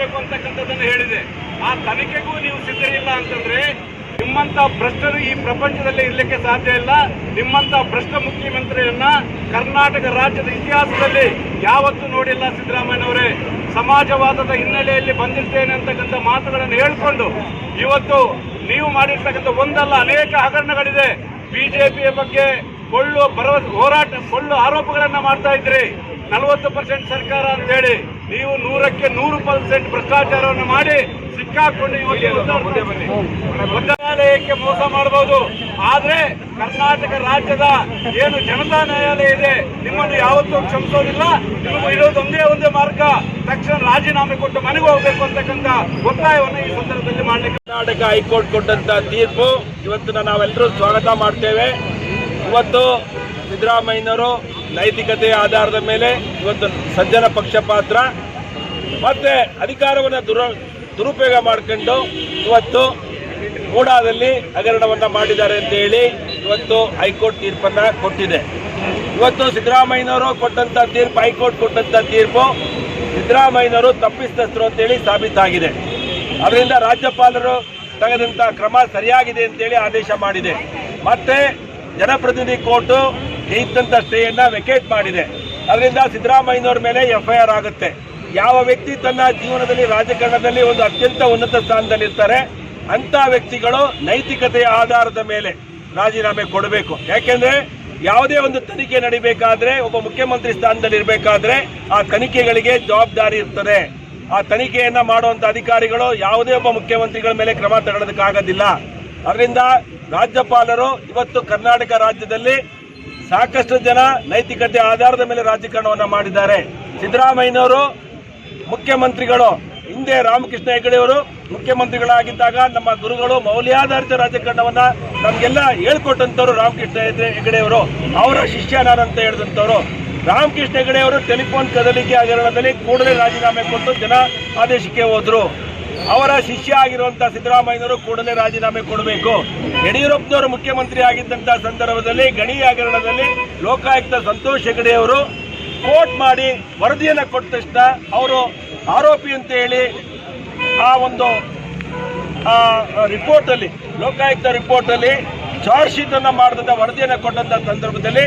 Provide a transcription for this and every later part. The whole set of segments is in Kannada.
ಆಗಬೇಕು ಅಂತಕ್ಕಂಥದ್ದನ್ನು ಹೇಳಿದೆ. ಆ ತನಿಖೆಗೂ ನೀವು ಸಿದ್ಧರಿಲ್ಲ ಅಂತಂದ್ರೆ ನಿಮ್ಮಂತ ಭ್ರಷ್ಟರು ಈ ಪ್ರಪಂಚದಲ್ಲಿ ಇರಲಿಕ್ಕೆ ಸಾಧ್ಯ ಇಲ್ಲ. ನಿಮ್ಮಂತ ಭ್ರಷ್ಟ ಮುಖ್ಯಮಂತ್ರಿಯನ್ನ ಕರ್ನಾಟಕ ರಾಜ್ಯದ ಇತಿಹಾಸದಲ್ಲಿ ಯಾವತ್ತೂ ನೋಡಿಲ್ಲ ಸಿದ್ದರಾಮಯ್ಯನವರೇ ಸಮಾಜವಾದದ ಹಿನ್ನೆಲೆಯಲ್ಲಿ ಬಂದಿರ್ತೇನೆ ಅಂತಕ್ಕಂಥ ಮಾತುಗಳನ್ನು ಹೇಳ್ಕೊಂಡು ಇವತ್ತು ನೀವು ಮಾಡಿರ್ತಕ್ಕಂಥ ಒಂದಲ್ಲ ಅನೇಕ ಹಗರಣಗಳಿದೆ. ಬಿಜೆಪಿಯ ಬಗ್ಗೆ ಕೊಳ್ಳು ಭರವಸೆ ಹೋರಾಟ ಕೊಳ್ಳು ಆರೋಪಗಳನ್ನ ಮಾಡ್ತಾ ಇದ್ರಿ. ನಲವತ್ತು ಪರ್ಸೆಂಟ್ ಸರ್ಕಾರ ಅಂತ ಹೇಳಿ. ನೀವು ನೂರಕ್ಕೆ ನೂರು ಪರ್ಸೆಂಟ್ ಭ್ರಷ್ಟಾಚಾರವನ್ನು ಮಾಡಿ ಸಿಕ್ಕಾಕೊಂಡು ನ್ಯಾಯಾಲಯಕ್ಕೆ ಮೋಸ ಮಾಡಬಹುದು. ಆದ್ರೆ ಕರ್ನಾಟಕ ರಾಜ್ಯದ ಏನು ಜನತಾ ನ್ಯಾಯಾಲಯ ಇದೆ ನಿಮ್ಮನ್ನು ಯಾವತ್ತೂ ಕ್ಷಮಿಸೋದಿಲ್ಲ. ನಿಮಗೆ ಇರೋದು ಒಂದೇ ಒಂದೇ ಮಾರ್ಗ. ತಕ್ಷಣ ರಾಜೀನಾಮೆ ಕೊಟ್ಟು ಮನೆಗೆ ಹೋಗ್ಬೇಕು ಅಂತಕ್ಕಂಥ ಒತ್ತಾಯವನ್ನು ಈ ಸಂದರ್ಭದಲ್ಲಿ ಮಾಡ್ಲಿಕ್ಕೆ ಕರ್ನಾಟಕ ಹೈಕೋರ್ಟ್ ಕೊಟ್ಟಂತ ತೀರ್ಪು. ಇವತ್ತು ನಾವೆಲ್ಲರೂ ಸ್ವಾಗತ ಮಾಡ್ತೇವೆ. ಇವತ್ತು ಸಿದ್ದರಾಮಯ್ಯನವರು ನೈತಿಕತೆಯ ಆಧಾರದ ಮೇಲೆ ಇವತ್ತು ಸಜ್ಜನ ಪಕ್ಷಪಾತ್ರ ಮತ್ತೆ ಅಧಿಕಾರವನ್ನು ದುರ ದುರುಪಯೋಗ ಮಾಡಿಕೊಂಡು ಇವತ್ತು ಮೂಡಾದಲ್ಲಿ ಹಗರಣವನ್ನು ಮಾಡಿದ್ದಾರೆ ಅಂತ ಹೇಳಿ ಇವತ್ತು ಹೈಕೋರ್ಟ್ ತೀರ್ಪನ್ನ ಕೊಟ್ಟಿದೆ. ಇವತ್ತು ಸಿದ್ದರಾಮಯ್ಯನವರು ಕೊಟ್ಟಂತ ತೀರ್ಪು, ಹೈಕೋರ್ಟ್ ಕೊಟ್ಟಂತ ತೀರ್ಪು ಸಿದ್ದರಾಮಯ್ಯನವರು ತಪ್ಪಿತಸ್ಥರು ಅಂತೇಳಿ ಸಾಬೀತಾಗಿದೆ. ಅದರಿಂದ ರಾಜ್ಯಪಾಲರು ತೆಗೆದಂಥ ಕ್ರಮ ಸರಿಯಾಗಿದೆ ಅಂತೇಳಿ ಆದೇಶ ಮಾಡಿದೆ. ಮತ್ತೆ ಜನಪ್ರತಿನಿಧಿ ಕೋರ್ಟು ಇದ್ದಂತ ಸ್ಟೇಯನ್ನು ವೆಕೇಟ್ ಮಾಡಿದೆ. ಅದರಿಂದ ಸಿದ್ದರಾಮಯ್ಯನವರ ಮೇಲೆ ಎಫ್ಐಆರ್ ಆಗುತ್ತೆ. ಯಾವ ವ್ಯಕ್ತಿ ತನ್ನ ಜೀವನದಲ್ಲಿ, ರಾಜಕಾರಣದಲ್ಲಿ ಒಂದು ಅತ್ಯಂತ ಉನ್ನತ ಸ್ಥಾನದಲ್ಲಿರ್ತಾರೆ, ಅಂಥ ವ್ಯಕ್ತಿಗಳು ನೈತಿಕತೆಯ ಆಧಾರದ ಮೇಲೆ ರಾಜೀನಾಮೆ ಕೊಡಬೇಕು. ಯಾಕೆಂದ್ರೆ ಯಾವುದೇ ಒಂದು ತನಿಖೆ ನಡಿಬೇಕಾದ್ರೆ, ಒಬ್ಬ ಮುಖ್ಯಮಂತ್ರಿ ಸ್ಥಾನದಲ್ಲಿ ಇರಬೇಕಾದ್ರೆ ಆ ತನಿಖೆಗಳಿಗೆ ಜವಾಬ್ದಾರಿ ಇರ್ತದೆ. ಆ ತನಿಖೆಯನ್ನು ಮಾಡುವಂತ ಅಧಿಕಾರಿಗಳು ಯಾವುದೇ ಒಬ್ಬ ಮುಖ್ಯಮಂತ್ರಿಗಳ ಮೇಲೆ ಕ್ರಮ ತಗೊಳ್ಳೋದಕ್ಕಾಗೋದಿಲ್ಲ ಅದರಿಂದ ರಾಜ್ಯಪಾಲರು ಇವತ್ತು ಕರ್ನಾಟಕ ರಾಜ್ಯದಲ್ಲಿ ಸಾಕಷ್ಟು ಜನ ನೈತಿಕತೆ ಆಧಾರದ ಮೇಲೆ ರಾಜಕಾರಣವನ್ನು ಮಾಡಿದ್ದಾರೆ. ಸಿದ್ದರಾಮಯ್ಯನವರು ಮುಖ್ಯಮಂತ್ರಿಗಳು, ಹಿಂದೆ ರಾಮಕೃಷ್ಣ ಹೆಗಡೆಯವರು ಮುಖ್ಯಮಂತ್ರಿಗಳಾಗಿದ್ದಾಗ ನಮ್ಮ ಗುರುಗಳು ಮೌಲ್ಯಾಧಾರಿತ ರಾಜಕಾರಣವನ್ನ ನಮ್ಗೆಲ್ಲ ಹೇಳ್ಕೊಟ್ಟಂತವ್ರು ರಾಮಕೃಷ್ಣ ಹೆಗ್ಡೆ- ಹೆಗಡೆಯವರು ಅವರ ಶಿಷ್ಯ ನಾನಂತ ಹೇಳಿದಂತವ್ರು ರಾಮಕೃಷ್ಣ ಹೆಗಡೆಯವರು ಟೆಲಿಫೋನ್ ಕದಲಿಕೆ ಹಗರಣದಲ್ಲಿ ಕೂಡಲೇ ರಾಜೀನಾಮೆ ಕೊಟ್ಟು ಜನ ಆದೇಶಕ್ಕೆ ಹೋದ್ರು. ಅವರ ಶಿಷ್ಯ ಆಗಿರುವಂತಹ ಸಿದ್ದರಾಮಯ್ಯನವರು ಕೂಡಲೇ ರಾಜೀನಾಮೆ ಕೊಡಬೇಕು. ಯಡಿಯೂರಪ್ಪನವರು ಮುಖ್ಯಮಂತ್ರಿ ಆಗಿದ್ದಂತಹ ಸಂದರ್ಭದಲ್ಲಿ, ಗಣಿ ಹಗರಣದಲ್ಲಿ ಲೋಕಾಯುಕ್ತ ಸಂತೋಷ್ ಹೆಗಡೆ ಅವರು ಕೋರ್ಟ್ ಮಾಡಿ ವರದಿಯನ್ನು ಕೊಟ್ಟ ತಕ್ಷಣ ಅವರು ಆರೋಪಿ ಅಂತ ಹೇಳಿ ಆ ಒಂದು ರಿಪೋರ್ಟ್ ಅಲ್ಲಿ ಲೋಕಾಯುಕ್ತ ರಿಪೋರ್ಟ್ ಅಲ್ಲಿ ಚಾರ್ಜ್ ಶೀಟ್ ಅನ್ನ ಮಾಡಿದಂತ ಕೊಟ್ಟಂಥ ಸಂದರ್ಭದಲ್ಲಿ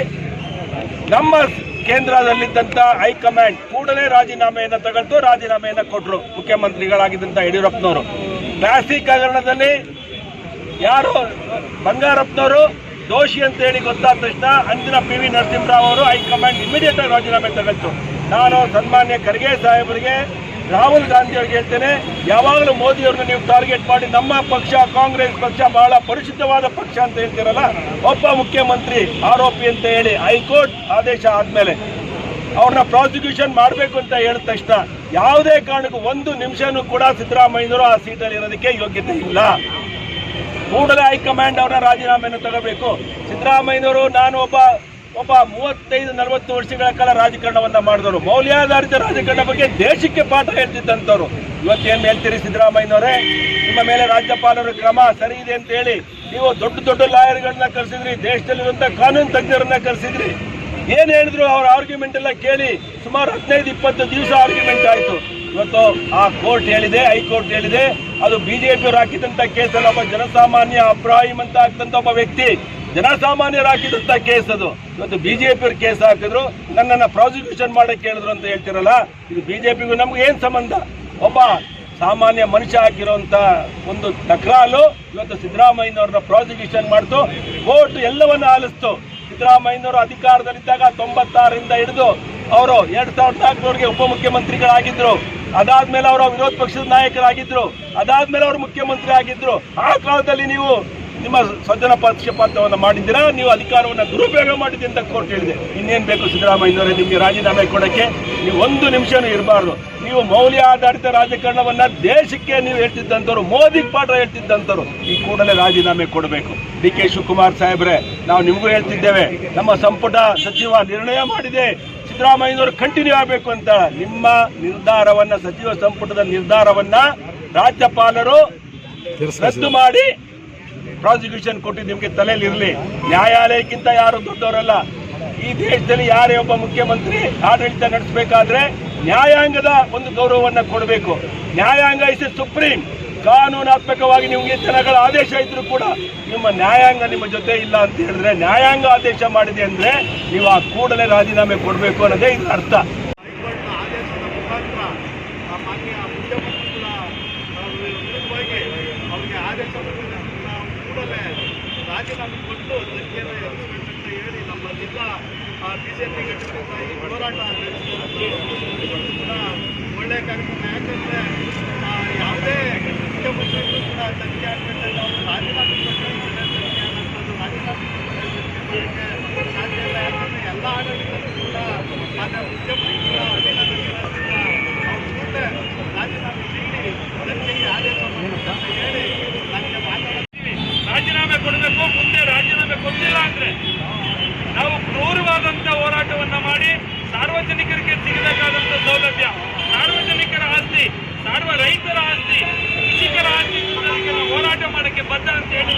ನಮ್ಮ ಕೇಂದ್ರದಲ್ಲಿದ್ದಂತ ಹೈಕಮಾಂಡ್ ಕೂಡಲೇ ರಾಜೀನಾಮೆಯನ್ನು ತಗೊಂಡು ರಾಜೀನಾಮೆಯನ್ನ ಕೊಟ್ಟರು ಮುಖ್ಯಮಂತ್ರಿಗಳಾಗಿದ್ದಂತ ಯಡಿಯೂರಪ್ಪನವರು. ಪ್ಲಾಸ್ಟಿಕ್ ಹಗರಣದಲ್ಲಿ ಯಾರು, ಬಂಗಾರಪ್ಪನವರು, ದೋಷಿ ಅಂತ ಹೇಳಿ ಗೊತ್ತಾದ ತಕ್ಷಣ ಅಂದಿನ ಪಿ ವಿ ನರಸಿಂಹರಾವ್ ಅವರು ಹೈಕಮಾಂಡ್ ಇಮಿಡಿಯೇಟ್ ಆಗಿ ರಾಜೀನಾಮೆ ತಗೊಂಡು ನಾನು ಸನ್ಮಾನ್ಯ ಖರ್ಗೆ ಸಾಹೇಬರಿಗೆ ರಾಹುಲ್ ಗಾಂಧಿ ಅವ್ರಿಗೆ ಹೇಳ್ತೇನೆ, ಯಾವಾಗಲೂ ಮೋದಿ ಅವ್ರನ್ನ ನೀವು ಟಾರ್ಗೆಟ್ ಮಾಡಿ, ನಮ್ಮ ಪಕ್ಷ, ಕಾಂಗ್ರೆಸ್ ಪಕ್ಷ ಬಹಳ ಪರಿಶುದ್ಧವಾದ ಪಕ್ಷ ಅಂತ ಹೇಳ್ತೀರಲ್ಲ, ಒಬ್ಬ ಮುಖ್ಯಮಂತ್ರಿ ಆರೋಪಿ ಅಂತ ಹೇಳಿ ಹೈಕೋರ್ಟ್ ಆದೇಶ ಆದ್ಮೇಲೆ ಅವ್ರನ್ನ ಪ್ರಾಸಿಕ್ಯೂಷನ್ ಮಾಡಬೇಕು ಅಂತ ಹೇಳಿದ ತಕ್ಷಣ ಯಾವುದೇ ಕಾರಣಕ್ಕೂ ಒಂದು ನಿಮಿಷನೂ ಕೂಡ ಸಿದ್ದರಾಮಯ್ಯರು ಆ ಸೀಟಲ್ಲಿ ಇರೋದಕ್ಕೆ ಯೋಗ್ಯತೆ ಇಲ್ಲ. ಕೂಡಲೇ ಹೈಕಮಾಂಡ್ ಅವರ ರಾಜೀನಾಮೆಯನ್ನು ತಗೋಬೇಕು. ಸಿದ್ದರಾಮಯ್ಯನವರು, ನಾನು ಒಬ್ಬ ಒಬ್ಬ ಮೂವತ್ತೈದು, ನಲವತ್ತು ವರ್ಷಗಳ ಕಾಲ ರಾಜಕಾರಣವನ್ನ ಮಾಡಿದವರು. ಮೌಲ್ಯಾಧಾರಿತ ರಾಜಕಾರಣ ಬಗ್ಗೆ ದೇಶಕ್ಕೆ ಪಾಠ ಹೇಳ್ತಿದ್ದಂಥವ್ರು. ಇವತ್ತೇನು ಹೇಳ್ತೀರಿ ಸಿದ್ದರಾಮಯ್ಯನವರೇ? ನಿಮ್ಮ ಮೇಲೆ ರಾಜ್ಯಪಾಲರ ಕ್ರಮ ಸರಿ ಇದೆ ಅಂತ ಹೇಳಿ ನೀವು ದೊಡ್ಡ ದೊಡ್ಡ ಲಾಯರ್ಗಳನ್ನ ಕರೆಸಿದ್ರಿ, ದೇಶದಲ್ಲಿರುವಂತ ಕಾನೂನು ತಜ್ಞರನ್ನ ಕರೆಸಿದ್ರಿ. ಏನ್ ಹೇಳಿದ್ರು ಅವ್ರ ಆರ್ಗ್ಯುಮೆಂಟ್ ಎಲ್ಲ ಕೇಳಿ ಸುಮಾರು ಹದಿನೈದು, ಇಪ್ಪತ್ತು ದಿವಸ ಆರ್ಗ್ಯುಮೆಂಟ್ ಆಯ್ತು. ಇವತ್ತು ಆ ಕೋರ್ಟ್ ಹೇಳಿದೆ, ಹೈಕೋರ್ಟ್ ಹೇಳಿದೆ. ಅದು ಬಿಜೆಪಿ ಅವರು ಹಾಕಿದಂತ ಕೇಸಲ್ಲಿ ಒಬ್ಬ ಜನಸಾಮಾನ್ಯ ಅಬ್ರಾಹಿಂ ಅಂತ ಆಗ್ತಂತ ಒಬ್ಬ ವ್ಯಕ್ತಿ. ಜನಸಾಮಾನ್ಯರು ಹಾಕಿದಂತ ಕೇಸ್ ಅದು. ಇವತ್ತು ಬಿಜೆಪಿ ಅವ್ರು ಕೇಸ್ ಹಾಕಿದ್ರು, ನನ್ನನ್ನು ಪ್ರಾಸಿಕ್ಯೂಷನ್ ಮಾಡಕ್ಕೆ ಕೇಳಿದ್ರು ಅಂತ ಹೇಳ್ತಿರಲ್ಲ, ಇದು ಬಿಜೆಪಿಗೂ ನಮ್ಗೆ ಏನು ಸಂಬಂಧ? ಒಬ್ಬ ಸಾಮಾನ್ಯ ಮನುಷ್ಯ ಹಾಕಿರುವಂತ ಒಂದು ತಕರಾಲು ಇವತ್ತು ಸಿದ್ದರಾಮಯ್ಯನವ್ರನ್ನ ಪ್ರಾಸಿಕ್ಯೂಷನ್ ಮಾಡ್ತು, ಕೋರ್ಟ್ ಎಲ್ಲವನ್ನ ಆಲಿಸ್ತು. ಸಿದ್ದರಾಮಯ್ಯನವರು ಅಧಿಕಾರದಲ್ಲಿದ್ದಾಗ ತೊಂಬತ್ತಾರರಿಂದ ಹಿಡಿದು ಅವರು ಎರಡ್ ಸಾವಿರದ ನಾಲ್ಕರವರೆಗೆ ಉಪಮುಖ್ಯಮಂತ್ರಿಗಳಾಗಿದ್ರು. ಅದಾದ್ಮೇಲೆ ಅವರು ವಿರೋಧ ಪಕ್ಷದ ನಾಯಕರಾಗಿದ್ರು. ಅದಾದ್ಮೇಲೆ ಅವರು ಮುಖ್ಯಮಂತ್ರಿ ಆಗಿದ್ರು ಆ ಕಾಲದಲ್ಲಿ ನೀವು ನಿಮ್ಮ ಸ್ವಜನ ಪಕ್ಷಪಾತವನ್ನು ಮಾಡಿದ್ದೀರಾ? ನೀವು ಅಧಿಕಾರವನ್ನು ದುರುಪಯೋಗ ಮಾಡಿದ್ದೆ ಅಂತ ಕೋರ್ಟ್ ಹೇಳಿದೆ. ಇನ್ನೇನು ಬೇಕು ಸಿದ್ದರಾಮಯ್ಯನವರೇ ನಿಮಗೆ ರಾಜೀನಾಮೆ ಕೊಡೋಕ್ಕೆ? ನೀವು ಒಂದು ನಿಮಿಷನೂ ಇರಬಾರ್ದು. ನೀವು ಮೌಲ್ಯ ಆಧಾರಿತ ರಾಜಕಾರಣವನ್ನು ದೇಶಕ್ಕೆ ನೀವು ಹೇಳ್ತಿದ್ದಂಥವ್ರು ಮೋದಿ ಪಾಠ ಹೇಳ್ತಿದ್ದಂಥವ್ರು ಈ ಕೂಡಲೇ ರಾಜೀನಾಮೆ ಕೊಡಬೇಕು. ಡಿ ಕೆ ಶಿವಕುಮಾರ್ ಸಾಹೇಬ್ರೆ ನಾವು ನಿಮಗೂ ಹೇಳ್ತಿದ್ದೇವೆ ನಮ್ಮ ಸಂಪುಟ ಸಚಿವ ನಿರ್ಣಯ ಮಾಡಿದೆ. ಸಿದ್ದರಾಮಯ್ಯನವರು ಕಂಟಿನ್ಯೂ ಆಗಬೇಕು ಅಂತ ನಿಮ್ಮ ನಿರ್ಧಾರವನ್ನ ಸಚಿವ ಸಂಪುಟದ ನಿರ್ಧಾರವನ್ನ ರಾಜ್ಯಪಾಲರು ರದ್ದು ಮಾಡಿ ಪ್ರಾಸಿಕ್ಯೂಷನ್ ಕೊಟ್ಟಿದ್ದು ನಿಮಗೆ ತಲೆಯಲ್ಲಿ ಇರಲಿ. ನ್ಯಾಯಾಲಯಕ್ಕಿಂತ ಯಾರು ದೊಡ್ಡವರಲ್ಲ. ಈ ದೇಶದಲ್ಲಿ ಯಾರೇ ಒಬ್ಬ ಮುಖ್ಯಮಂತ್ರಿ ಆಡಳಿತ ನಡೆಸಬೇಕಾದ್ರೆ ನ್ಯಾಯಾಂಗದ ಒಂದು ಗೌರವವನ್ನ ಕೊಡಬೇಕು. ನ್ಯಾಯಾಂಗ ಇಸ್ ಸುಪ್ರೀಂ ಕಾನೂನಾತ್ಮಕವಾಗಿ ನಿಮಗೆ ಜನಗಳ ಆದೇಶ ಇದ್ರೂ ಕೂಡ ನಿಮ್ಮ ನ್ಯಾಯಾಂಗ ನಿಮ್ಮ ಜೊತೆ ಇಲ್ಲ ಅಂತ ಹೇಳಿದ್ರೆ ನ್ಯಾಯಾಂಗ ಆದೇಶ ಮಾಡಿದೆ ಅಂದ್ರೆ ನೀವು ಆ ಕೂಡಲೇ ರಾಜೀನಾಮೆ ಕೊಡಬೇಕು ಅನ್ನೋದೇ ಇದರ ಅರ್ಥ ಹೈಕೋರ್ಟ್ನ ಆದೇಶದ ಮುಖಾಂತರ ಆ ಮಾನ್ಯ ಮುಖ್ಯಮಂತ್ರಿಗಳ ಆ, ವಿರುದ್ಧವಾಗಿ ಅವರಿಗೆ ಆದೇಶ ಬಂದಿದೆ ನಾವು ಕೂಡಲೇ ರಾಜೀನಾಮೆ ಕೊಟ್ಟು ತನಿಖೆಯನ್ನು ಎದುರಿಸಬೇಕಂತ ಹೇಳಿ ನಮ್ಮ ಜಿಲ್ಲಾ ಬಿಜೆಪಿ ಘಟಕದಿಂದ ಈ ಹೋರಾಟ ಕೂಡ ಒಳ್ಳೆಯ ಕಾರ್ಯಕ್ರಮ. ಯಾಕಂದರೆ ಯಾವುದೇ ಮುಖ್ಯಮಂತ್ರಿಗಳು ಕೂಡ ತನಿಖೆ ಆಗಬೇಕಂದ್ರೆ ಅವರು ರಾಜೀನಾಮೆ ಕೊಟ್ಟರೆ ತನಿಖೆ ಆಗುವಂಥದ್ದು ರಾಜೀನಾಮೆ ಸಾಧ್ಯ ಇಲ್ಲ. ಯಾಕಂದರೆ ಎಲ್ಲ ಆಡಳಿತ ಕೂಡ ಮಾನ್ಯ ಮುಖ್ಯಮಂತ್ರಿಗಳ ಅಧೀನದಲ್ಲಿರೋದ್ರಿಂದ ಅವ್ರು ಕೂಡಲೇ ರಾಜೀನಾಮೆ ನೀಡಿ ತನಿಖೆಗೆ ಆದೇಶ ಮಾಡಬೇಕಂತ ಹೇಳಿ ನನಗೆ ಮಾತಾಡ್ತೀವಿ ರಾಜೀನಾಮೆ ಕೊಡಬೇಕು ಮುಂದೆ ರಾಜೀನಾಮೆ ಕೊಟ್ಟಿಲ್ಲ ಅಂದ್ರೆ ನಾವು ಕ್ರೂರವಾದಂಥ ಹೋರಾಟವನ್ನ ಮಾಡಿ ಸಾರ್ವಜನಿಕರಿಗೆ ಸಿಗಬೇಕಾದಂಥ ಸೌಲಭ್ಯ ಸಾರ್ವಜನಿಕರ ಆಸ್ತಿ ಸಾರ್ವ ರೈತರ ಆಸ್ತಿ ಕೃಷಿಕರ ಆಸ್ತಿ ಅನ್ನೋದಕ್ಕೆ ನಾವು ಹೋರಾಟ ಮಾಡಕ್ಕೆ ಬದ್ಧ ಅಂತ ಹೇಳಿ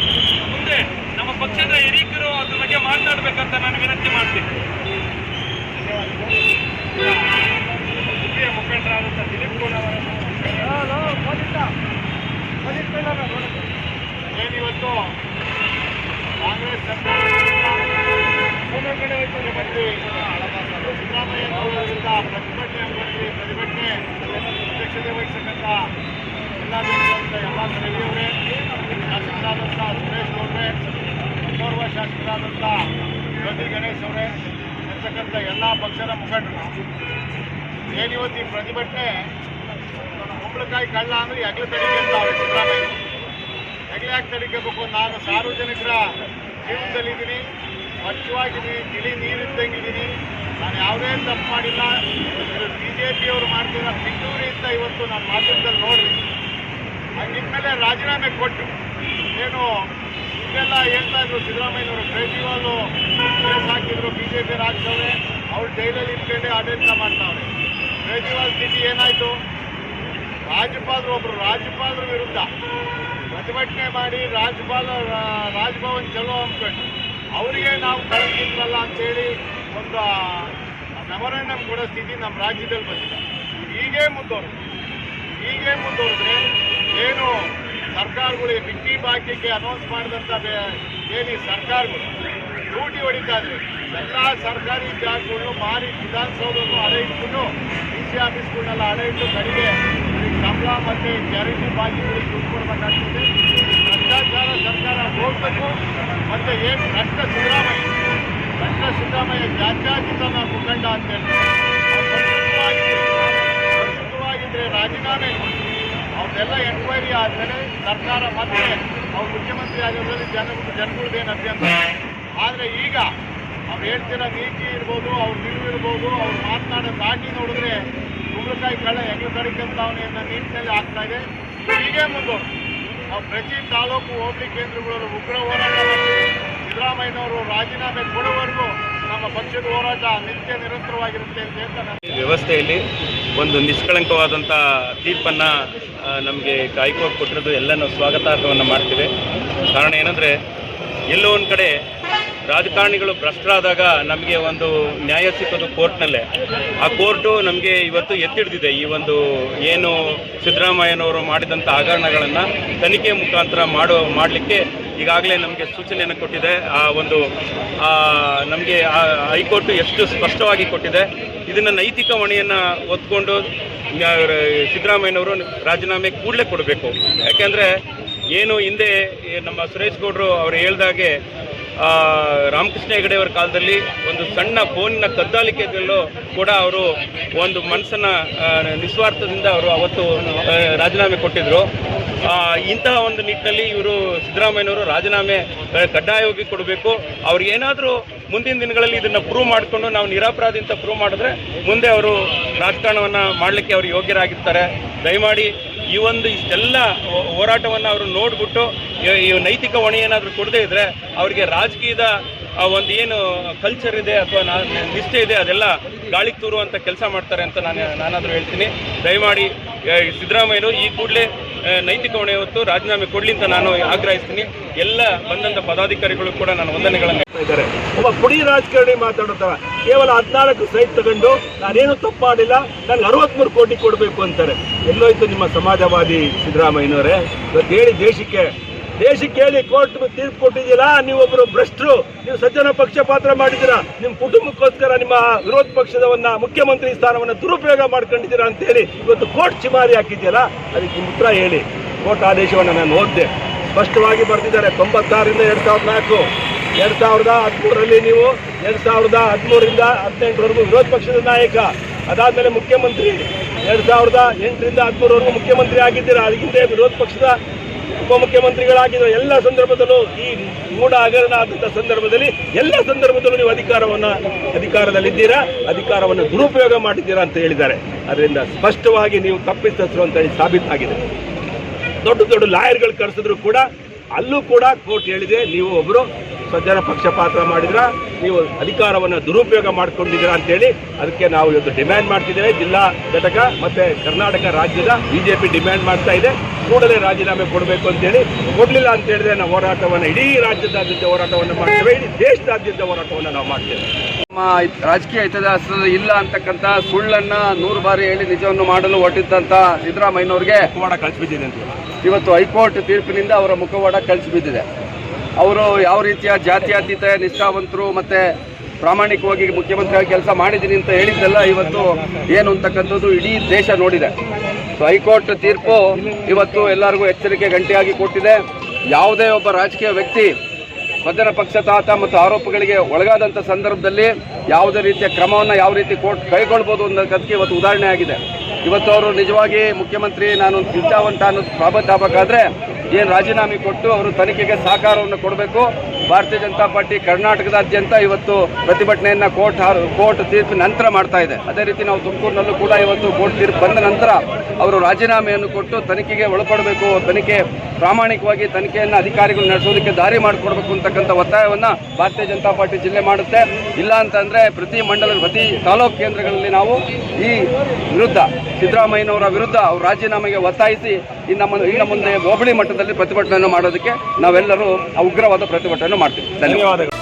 ಮುಂದೆ ನಮ್ಮ ಪಕ್ಷದ ಹಿರಿಕರು ಅದ್ರ ಬಗ್ಗೆ ಮಾತನಾಡಬೇಕಂತ ನಾನು ವಿನಂತಿ ಮಾಡ್ತೀನಿ. ಮುಖಂಡರಾದಂಥ ದಿಲೀಪ್ ಗೌಡ ಏನಿವತ್ತು ಕಾಂಗ್ರೆಸ್ ಸರ್ಕಾರದಿಂದ ಮುಖ್ಯಮಂತ್ರಿ ಸಿದ್ದರಾಮಯ್ಯನವರ ವಿರುದ್ಧ ಪ್ರತಿಭಟನೆ ಮಾಡಿ ಪ್ರತಿಭಟನೆ ಅಧ್ಯಕ್ಷತೆ ವಹಿಸತಕ್ಕಂಥ ಜಿಲ್ಲಾಧ್ಯಕ್ಷರಾದಂಥ ಎಲ್ಲ ರವಿಯವರೇ ಶಾಸಕರಾದಂಥ ಸುರೇಶ್ ಗೌಡ್ರೆ ಪೂರ್ವ ಶಾಸಕರಾದಂಥ ಗಣೇಶ್ ಅವರೇ, ಇರ್ತಕ್ಕಂಥ ಎಲ್ಲ ಪಕ್ಷದ ಮುಖಂಡರು ಏನಿವತ್ತು ಈ ಪ್ರತಿಭಟನೆ, ಕುಂಬಳಕಾಯಿ ಕಳ್ಳ ಅಂದ್ರೆ ಹೆಗ್ಲು ತಡಿಗೆ ಅಂತ ಅವ್ರು ಸಿದ್ದರಾಮಯ್ಯ. ಹೆಗ್ಲು ಯಾಕೆ ನಾನು ಸಾರ್ವಜನಿಕರ ಜೀವನದಲ್ಲಿದ್ದೀನಿ, ಸ್ವಚ್ಛವಾಗಿದ್ದೀನಿ, ತಿಳಿ ನೀರಿದ್ದಂಗಿದ್ದೀನಿ. ನಾನು ಯಾವುದೇ ತಪ್ಪು ಮಾಡಿಲ್ಲ. ಬಿ ಜೆ ಪಿಯವರು ಮಾಡ್ತಿರೋ ಪಿಂಡೂರಿ ಅಂತ ಇವತ್ತು ನಾನು ಮಾಧ್ಯಮದಲ್ಲಿ ನೋಡಿದೆ ಹಂಗಿದ್ಮೇಲೆ ರಾಜೀನಾಮೆ ಕೊಟ್ಟು, ಏನು ಇದೆಲ್ಲ ಹೇಳ್ತಾ ಇದ್ರು ಸಿದ್ದರಾಮಯ್ಯವರು ಕೇಜ್ರಿವಾಲ್ ಕೇಸ್ ಹಾಕಿದ್ರು ಬಿ ಜೆ ಪಿ ರಾಜ್ಯದವ್ರೆ ಅವ್ರು ಜೈಲಲ್ಲಿ ಇಟ್ಕೊಂಡೆ ಆಡಳಿತ ಮಾಡ್ತಾವ್ರೆ. ಕೇಜ್ರಿವಾಲ್ ಸ್ಥಿತಿ ಏನಾಯಿತು? ರಾಜ್ಯಪಾಲರು ಒಬ್ಬರು ರಾಜ್ಯಪಾಲರ ವಿರುದ್ಧ ಪ್ರತಿಭಟನೆ ಮಾಡಿ ರಾಜ್ಯಪಾಲ ರಾಜ್ಭವನ್ ಚಲೋ ಅಂದ್ಕೊಂಡು ಅವರಿಗೆ ನಾವು ಕಳಿಸಿದ್ವಲ್ಲ ಅಂತೇಳಿ ಒಂದು ಮೆಮೊರಂಡಮ್ ಕೂಡ ಸ್ಥಿತಿ ನಮ್ಮ ರಾಜ್ಯದಲ್ಲಿ ಬಂದಿದೆ. ಈಗೇ ಮುಂದುವರೆದು. ಈಗೇ ಮುಂದುವರೆದ್ರೆ ಏನು ಸರ್ಕಾರಗಳು ಬಿಟ್ಟಿ ಬಾಕಿಗೆ ಅನೌನ್ಸ್ ಮಾಡಿದಂಥ ಏನು ಸರ್ಕಾರಗಳು ಡ್ಯೂಟಿ ಹೊಡಿತಾ ಇದ್ರೆ ಎಲ್ಲ ಸರ್ಕಾರಿ ಜಾಗಗಳು ಮಾರಿ ವಿಧಾನಸೌಧವನ್ನು ಹಳೆ ಇಟ್ಬಿಟ್ಟು ಡಿ ಸಿ ಆಫೀಸ್ಗಳನ್ನೆಲ್ಲ ಹಳೆ ಇಟ್ಟು ಕಡೆಗೆ ಸಂಬಳ ಮತ್ತು ಗ್ಯಾರಂಟಿ ಬಾಕಿಗಳಿಗೆ ದುಡ್ಡು ಕೊಡಬೇಕಾಗ್ತದೆ. ಭ್ರಷ್ಟಾಚಾರ ಸರ್ಕಾರ ಹೋಗ್ಬೇಕು ಮತ್ತು ಏನು ಕಷ್ಟ ಸಿದ್ದರಾಮಯ್ಯ? ಕಷ್ಟ ಸಿದ್ದರಾಮಯ್ಯ ಜಾತ್ಯಾತೀತನ ಮುಖಂಡ ಅಂತೇಳಿ. ಹೇಳಿ ರಾಜೀನಾಮೆ ಅವ್ರನ್ನೆಲ್ಲ ಎನ್ಕ್ವೈರಿ ಆದಮೇಲೆ ಸರ್ಕಾರ ಮತ್ತೆ ಅವ್ರು ಮುಖ್ಯಮಂತ್ರಿ ಆಗಿರೋದ್ರಲ್ಲಿ ಜನ ಜನಗಳದ್ದು ಏನು ಅತ್ಯಂತ ಆದರೆ ಈಗ ಅವ್ರು ಹೇಳ್ತಿರೋ ನೀತಿ ಇರ್ಬೋದು, ಅವ್ರ ಇರ್ಬೋದು, ಅವ್ರು ಮಾತನಾಡೋ ದಾಟಿ ನೋಡಿದ್ರೆ ಕುಂಬಳಕಾಯಿ ಕಳ್ಳ ಹೆಂಗೆ ಕಡಿಕಂತಾವನೆ ನೀಟಿನಲ್ಲಿ ಆಗ್ತಾ ಇದೆ. ಹೀಗೆ ಮುಂದುವರೆದು ನಾವು ಪ್ರತಿ ತಾಲೂಕು ಹೋಬಳಿ ಕೇಂದ್ರಗಳಲ್ಲೂ ಉಗ್ರ ಹೋರಾಟ ಸಿದ್ದರಾಮಯ್ಯನವರು ರಾಜೀನಾಮೆ ಕೊಡುವವರೆಗೂ ನಮ್ಮ ಪಕ್ಷದ ಹೋರಾಟ ನಿತ್ಯ ನಿರಂತರವಾಗಿರುತ್ತೆ ಅಂತ ಹೇಳ್ತಾ ವ್ಯವಸ್ಥೆಯಲ್ಲಿ ಒಂದು ನಿಷ್ಕಳಂಕವಾದಂಥ ತೀರ್ಪನ್ನು ನಮಗೆ ಹೈಕೋರ್ಟ್ ಕೊಟ್ಟಿರೋದು ಎಲ್ಲ ಸ್ವಾಗತಾರ್ಹವನ್ನು ಮಾಡ್ತೀವಿ ಕಾರಣ ಏನಂದರೆ, ಎಲ್ಲೋ ಒಂದು ಕಡೆ ರಾಜಕಾರಣಿಗಳು ಭ್ರಷ್ಟರಾದಾಗ ನಮಗೆ ಒಂದು ನ್ಯಾಯ ಸಿಕ್ಕೋದು ಕೋರ್ಟ್ನಲ್ಲೇ. ಆ ಕೋರ್ಟು ನಮಗೆ ಇವತ್ತು ಎತ್ತಿಡ್ದಿದೆ. ಈ ಒಂದು ಏನು ಸಿದ್ದರಾಮಯ್ಯನವರು ಮಾಡಿದಂಥ ಹಗರಣಗಳನ್ನು ತನಿಖೆ ಮುಖಾಂತರ ಮಾಡೋ, ಮಾಡಲಿಕ್ಕೆ ಈಗಾಗಲೇ ನಮಗೆ ಸೂಚನೆಯನ್ನು ಕೊಟ್ಟಿದೆ. ಆ ಒಂದು ನಮಗೆ ಹೈಕೋರ್ಟ್ ಎಷ್ಟು ಸ್ಪಷ್ಟವಾಗಿ ಕೊಟ್ಟಿದೆ. ಇದನ್ನು ನೈತಿಕ ಹೊಣೆಯನ್ನು ಒತ್ಕೊಂಡು ಸಿದ್ದರಾಮಯ್ಯನವರು ರಾಜೀನಾಮೆ ಕೂಡಲೇ ಕೊಡಬೇಕು. ಯಾಕೆಂದರೆ, ಏನು ಹಿಂದೆ ನಮ್ಮ ಸುರೇಶ್ ಗೌಡರು ಅವರು ಹೇಳ್ದಾಗೆ ರಾಮಕೃಷ್ಣ ಹೆಗಡೆಯವರ ಕಾಲದಲ್ಲಿ ಒಂದು ಸಣ್ಣ ಫೋನಿನ ಕದ್ದಾಲಿಕೆಯಲ್ಲೂ ಕೂಡ ಅವರು ಒಂದು ಮನಸ್ಸನ್ನು ನಿಸ್ವಾರ್ಥದಿಂದ ಅವರು ಅವತ್ತು ರಾಜೀನಾಮೆ ಕೊಟ್ಟಿದ್ದರು ಇಂತಹ ಒಂದು ನಿಟ್ಟಿನಲ್ಲಿ ಇವರು ಸಿದ್ದರಾಮಯ್ಯನವರು ರಾಜೀನಾಮೆ ಕಡ್ಡಾಯವಾಗಿ ಕೊಡಬೇಕು. ಅವ್ರಿಗೆ ಏನಾದರೂ ಮುಂದಿನ ದಿನಗಳಲ್ಲಿ ಇದನ್ನು ಪ್ರೂವ್ ಮಾಡಿಕೊಂಡು ನಾವು ನಿರಾಪರಾಧಿ ಅಂತ ಪ್ರೂವ್ ಮಾಡಿದ್ರೆ ಮುಂದೆ ಅವರು ರಾಜಕಾರಣವನ್ನು ಮಾಡಲಿಕ್ಕೆ ಅವರು ಯೋಗ್ಯರಾಗಿರ್ತಾರೆ. ದಯಮಾಡಿ ಈ ಒಂದು ಇಷ್ಟೆಲ್ಲ ಹೋರಾಟವನ್ನು ಅವರು ನೋಡಿಬಿಟ್ಟು, ಈ ನೈತಿಕ ಹೊಣೆ ಏನಾದರೂ ಕೊಡದೇ ಇದ್ದರೆ ಅವರಿಗೆ ರಾಜಕೀಯದ ಒಂದು ಏನು ಕಲ್ಚರ್ ಇದೆ ಅಥವಾ ನಾನು ನಿಷ್ಠೆ ಇದೆ ಅದೆಲ್ಲ ಗಾಳಿಗೆ ತೂರುವಂಥ ಕೆಲಸ ಮಾಡ್ತಾರೆ ಅಂತ ನಾನು ನಾನಾದರೂ ಹೇಳ್ತೀನಿ. ದಯಮಾಡಿ ಸಿದ್ದರಾಮಯ್ಯರು ಈ ಕೂಡಲೇ ನೈತಿಕ ಹೊಣೆ ಹೊತ್ತು ರಾಜೀನಾಮೆ ಕೊಡಲಿ ಅಂತ ನಾನು ಆಗ್ರಹಿಸ್ತೀನಿ. ಎಲ್ಲ ಬಂದಂಥ ಪದಾಧಿಕಾರಿಗಳು ಕೂಡ ನಾನು ವಂದನೆಗಳನ್ನು ಇದ್ದಾರೆ. ಒಬ್ಬ ಪುಡಿ ರಾಜಕಾರಣಿ ಮಾತಾಡೋತರ ಕೇವಲ ಹದಿನಾಲ್ಕು ಸೈಟ್ ತಗೊಂಡು ನಾನೇನು ತಪ್ಪಾಡಿಲ್ಲ, ನನಗೆ ಅರವತ್ಮೂರು ಕೋಟಿ ಕೊಡಬೇಕು ಅಂತಾರೆ. ಎಲ್ಲೋಯ್ತು ನಿಮ್ಮ ಸಮಾಜವಾದಿ ಸಿದ್ದರಾಮಯ್ಯನವರೇ. ಇವತ್ತು ಹೇಳಿ ದೇಶಕ್ಕೆ ದೇಶಕ್ಕೆ ಹೇಳಿ ಕೋರ್ಟ್ ತೀರ್ಪು ಕೊಟ್ಟಿದ್ದೀರಾ? ನೀವೊಬ್ಬರು ಭ್ರಷ್ಟರು. ನೀವು ಸಜ್ಜನ ಪಕ್ಷಪಾತ್ರ ಮಾಡಿದ್ದೀರಾ? ನಿಮ್ಮ ಕುಟುಂಬಕ್ಕೋಸ್ಕರ ನಿಮ್ಮ ವಿರೋಧ ಪಕ್ಷದವನ್ನ ಮುಖ್ಯಮಂತ್ರಿ ಸ್ಥಾನವನ್ನ ದುರುಪಯೋಗ ಮಾಡ್ಕೊಂಡಿದ್ದೀರಾ ಅಂತ ಹೇಳಿ ಇವತ್ತು ಕೋರ್ಟ್ ಚಿಮಾರಿ ಹಾಕಿದ್ಯಲ್ಲ ಅದಕ್ಕೆ ಉತ್ತರ ಹೇಳಿ. ಕೋರ್ಟ್ ಆದೇಶವನ್ನು ನಾನು ಓದಿದೆ. ಸ್ಪಷ್ಟವಾಗಿ ಬರೆದಿದ್ದಾರೆ. ತೊಂಬತ್ತಾರರಿಂದ ಎರಡು ಸಾವಿರದ ನಾಲ್ಕು. ಎರಡ್ ಸಾವಿರದ ಹದಿಮೂರರಲ್ಲಿ ನೀವು ಎರಡ್ ಸಾವಿರದ ಹದಿಮೂರರಿಂದ ಹದಿನೆಂಟರವರೆಗೂ ವಿರೋಧ ಪಕ್ಷದ ನಾಯಕ. ಅದಾದ್ಮೇಲೆ ಮುಖ್ಯಮಂತ್ರಿ. ಎರಡ್ ಸಾವಿರದ ಎಂಟರಿಂದ ಹದಿಮೂರವರೆಗೂ ಮುಖ್ಯಮಂತ್ರಿ ಆಗಿದ್ದೀರಾ? ಅದಕ್ಕಿಂತ ವಿರೋಧ ಪಕ್ಷದ ಉಪಮುಖ್ಯಮಂತ್ರಿಗಳಾಗಿದ್ದ ಎಲ್ಲ ಸಂದರ್ಭದಲ್ಲೂ ಈ ಮೂಢ ಹಗರಣ ಆದಂಥ ಸಂದರ್ಭದಲ್ಲಿ ಎಲ್ಲ ಸಂದರ್ಭದಲ್ಲೂ ನೀವು ಅಧಿಕಾರವನ್ನು ಅಧಿಕಾರದಲ್ಲಿದ್ದೀರಾ? ಅಧಿಕಾರವನ್ನು ದುರುಪಯೋಗ ಮಾಡಿದ್ದೀರಾ ಅಂತ ಹೇಳಿದ್ದಾರೆ. ಅದರಿಂದ ಸ್ಪಷ್ಟವಾಗಿ ನೀವು ತಪ್ಪಿಸ್ತರು ಅಂತ ಹೇಳಿ ಸಾಬೀತಾಗಿದೆ. ದೊಡ್ಡ ದೊಡ್ಡ ಲಾಯರ್ಗಳು ಕರೆಸಿದ್ರು ಕೂಡ ಅಲ್ಲೂ ಕೂಡ ಕೋರ್ಟ್ ಹೇಳಿದೆ, ನೀವು ಒಬ್ಬರು ಸಜ್ಜನ ಪಕ್ಷಪಾತ ಮಾಡಿದ್ರ? ನೀವು ಅಧಿಕಾರವನ್ನು ದುರುಪಯೋಗ ಮಾಡ್ಕೊಂಡಿದ್ದೀರಾ ಅಂತೇಳಿ ಅದಕ್ಕೆ ನಾವು ಇವತ್ತು ಡಿಮ್ಯಾಂಡ್ ಮಾಡ್ತಿದ್ದೇವೆ. ಜಿಲ್ಲಾ ಘಟಕ ಮತ್ತು ಕರ್ನಾಟಕ ರಾಜ್ಯದ ಬಿಜೆಪಿ ಡಿಮ್ಯಾಂಡ್ ಮಾಡ್ತಾ ಇದೆ. ಕೂಡಲೇ ರಾಜೀನಾಮೆ ಕೊಡಬೇಕು ಅಂತೇಳಿ ಕೊಡಲಿಲ್ಲ ಅಂತ ಹೇಳಿದ್ರೆ ನಾವು ಹೋರಾಟವನ್ನು ಇಡೀ ರಾಜ್ಯದಾದ್ಯಂತ ಹೋರಾಟವನ್ನು ಮಾಡ್ತೇವೆ ಇಡೀ ದೇಶದಾದ್ಯಂತ ಹೋರಾಟವನ್ನು ನಾವು ಮಾಡ್ತೇವೆ. ನಮ್ಮ ರಾಜಕೀಯ ಹಿತದಾಸರು ಇಲ್ಲ ಅಂತಕ್ಕಂಥ ಸುಳ್ಳನ್ನ ನೂರು ಬಾರಿ ಹೇಳಿ ನಿಜವನ್ನು ಮಾಡಲು ಹೊರಟಿದ್ದಂಥ ಸಿದ್ದರಾಮಯ್ಯನವ್ರಿಗೆ ಮುಖವಾಡ ಕಳಿಸ್ಬಿಟ್ಟಿದೆ ಅಂತ ಇವತ್ತು ಹೈಕೋರ್ಟ್ ತೀರ್ಪಿನಿಂದ ಅವರ ಮುಖವಾಡ ಕಳಿಸಿ ಬಿದ್ದಿದೆ ಅವರು ಯಾವ ರೀತಿಯ ಜಾತ್ಯತೀತ ನಿಷ್ಠಾವಂತರು ಮತ್ತೆ ಪ್ರಾಮಾಣಿಕವಾಗಿ ಮುಖ್ಯಮಂತ್ರಿಯಾಗಿ ಕೆಲಸ ಮಾಡಿದ್ದೀನಿ ಅಂತ ಹೇಳಿದ್ದೆಲ್ಲ ಇವತ್ತು ಏನು ಅಂತಕ್ಕಂಥದ್ದು ಇಡೀ ದೇಶ ನೋಡಿದೆ. ಸೊ ಹೈಕೋರ್ಟ್ ತೀರ್ಪು ಇವತ್ತು ಎಲ್ಲರಿಗೂ ಎಚ್ಚರಿಕೆ ಗಂಟೆಯಾಗಿ ಕೊಟ್ಟಿದೆ. ಯಾವುದೇ ಒಬ್ಬ ರಾಜಕೀಯ ವ್ಯಕ್ತಿ ಸಜ್ಜನ ಪಕ್ಷಪಾತ ಮತ್ತು ಆರೋಪಗಳಿಗೆ ಒಳಗಾದಂಥ ಸಂದರ್ಭದಲ್ಲಿ ಯಾವುದೇ ರೀತಿಯ ಕ್ರಮವನ್ನು ಯಾವ ರೀತಿ ಕೋರ್ಟ್ ಕೈಗೊಳ್ಬೋದು ಅನ್ನೋದಕ್ಕೆ ಇವತ್ತು ಉದಾಹರಣೆ ಆಗಿದೆ ಇವತ್ತು ಅವರು ನಿಜವಾಗಿ ಮುಖ್ಯಮಂತ್ರಿ, ನಾನು ಚಿಂತಾವಂತ ಅನ್ನೋದು ಸಾಬೀತಾಗಬೇಕಾದ್ರೆ ಏನು ರಾಜೀನಾಮೆ ಕೊಟ್ಟು ಅವರು ತನಿಖೆಗೆ ಸಹಕಾರವನ್ನು ಕೊಡಬೇಕು? ಭಾರತೀಯ ಜನತಾ ಪಾರ್ಟಿ ಕರ್ನಾಟಕದಾದ್ಯಂತ ಇವತ್ತು ಪ್ರತಿಭಟನೆಯನ್ನ ಕೋರ್ಟ್ ಕೋರ್ಟ್ ತೀರ್ಪಿನ ನಂತರ ಮಾಡ್ತಾ ಇದೆ. ಅದೇ ರೀತಿ ನಾವು ತುಮಕೂರಿನಲ್ಲೂ ಕೂಡ ಇವತ್ತು ಕೋರ್ಟ್ ತೀರ್ಪು ಬಂದ ನಂತರ ಅವರು ರಾಜೀನಾಮೆಯನ್ನು ಕೊಟ್ಟು ತನಿಖೆಗೆ ಒಳಪಡಬೇಕು, ತನಿಖೆ ಪ್ರಾಮಾಣಿಕವಾಗಿ ತನಿಖೆಯನ್ನು ಅಧಿಕಾರಿಗಳು ನಡೆಸೋದಕ್ಕೆ ದಾರಿ ಮಾಡಿಕೊಡ್ಬೇಕು ಅಂತಕ್ಕಂಥ ಒತ್ತಾಯವನ್ನು ಭಾರತೀಯ ಜನತಾ ಪಾರ್ಟಿ ಜಿಲ್ಲೆ ಮಾಡುತ್ತೆ. ಇಲ್ಲ ಅಂತಂದ್ರೆ ಪ್ರತಿ ಮಂಡಲ, ಪ್ರತಿ ತಾಲೂಕು ಕೇಂದ್ರಗಳಲ್ಲಿ ನಾವು ಈ ವಿರುದ್ಧ ಸಿದ್ದರಾಮಯ್ಯನವರ ವಿರುದ್ಧ ಅವರು ರಾಜೀನಾಮೆಗೆ ಒತ್ತಾಯಿಸಿ ಇನ್ನು ನಮ್ಮ ಇನ್ನು ಮುಂದೆ ಹೋಬಳಿ ಮಟ್ಟದಲ್ಲಿ ಪ್ರತಿಭಟನೆಯನ್ನು ಮಾಡೋದಕ್ಕೆ ನಾವೆಲ್ಲರೂ ಉಗ್ರವಾದ ಪ್ರತಿಭಟನೆ ಮಾಡ್ತೀವಿ. ಧನ್ಯವಾದಗಳು.